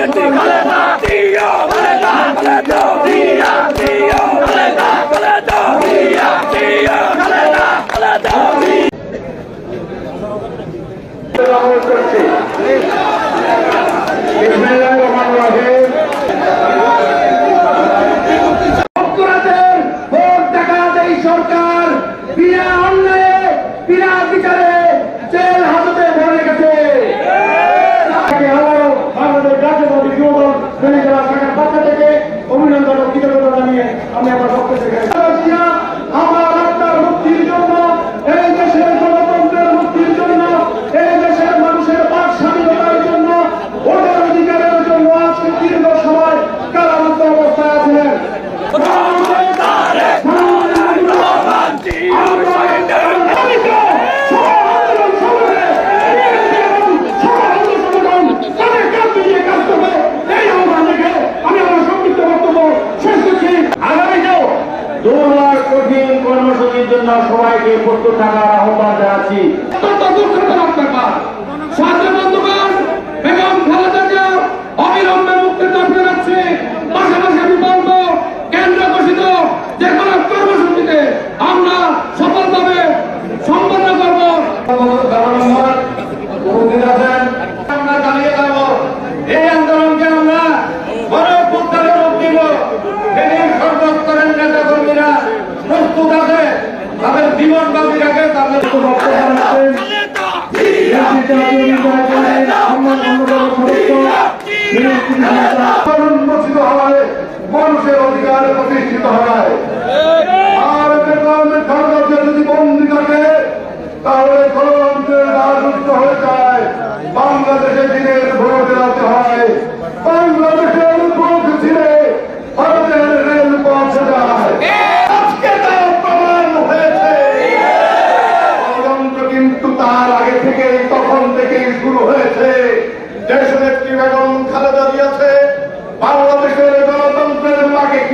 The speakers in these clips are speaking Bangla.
নেত্রী কঠিন কর্মসূচির জন্য সবাইকে প্রস্তুত থাকার আহ্বান জানাচ্ছি। প্রস্তুত আছে তাদের জীবন বাজি রাখে তাদের মানুষের অধিকার প্রতিষ্ঠিত হয় আর বেগমের গণতন্ত্র যদি বন্দি থাকে তাহলে গণতন্ত্রের রাজত্ব হয়ে যায় বাংলাদেশে দিনের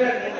Gracias.